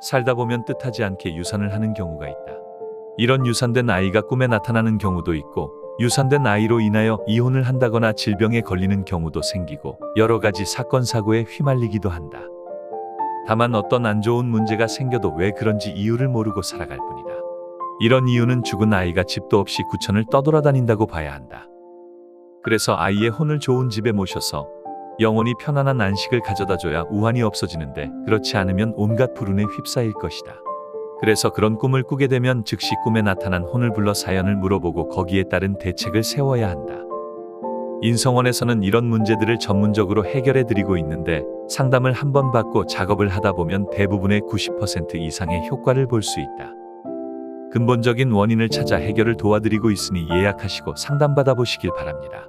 살다 보면 뜻하지 않게 유산을 하는 경우가 있다. 이런 유산된 아이가 꿈에 나타나는 경우도 있고 유산된 아이로 인하여 이혼을 한다거나 질병에 걸리는 경우도 생기고 여러 가지 사건 사고에 휘말리기도 한다. 다만 어떤 안 좋은 문제가 생겨도 왜 그런지 이유를 모르고 살아갈 뿐이다. 이런 이유는 죽은 아이가 집도 없이 구천을 떠돌아다닌다고 봐야 한다. 그래서 아이의 혼을 좋은 집에 모셔서 영원히 편안한 안식을 가져다 줘야 우환이 없어지는데 그렇지 않으면 온갖 불운에 휩싸일 것이다. 그래서 그런 꿈을 꾸게 되면 즉시 꿈에 나타난 혼을 불러 사연을 물어보고 거기에 따른 대책을 세워야 한다. 인성원에서는 이런 문제들을 전문적으로 해결해 드리고 있는데 상담을 한 번 받고 작업을 하다 보면 대부분의 90% 이상의 효과를 볼 수 있다. 근본적인 원인을 찾아 해결을 도와드리고 있으니 예약하시고 상담받아 보시길 바랍니다.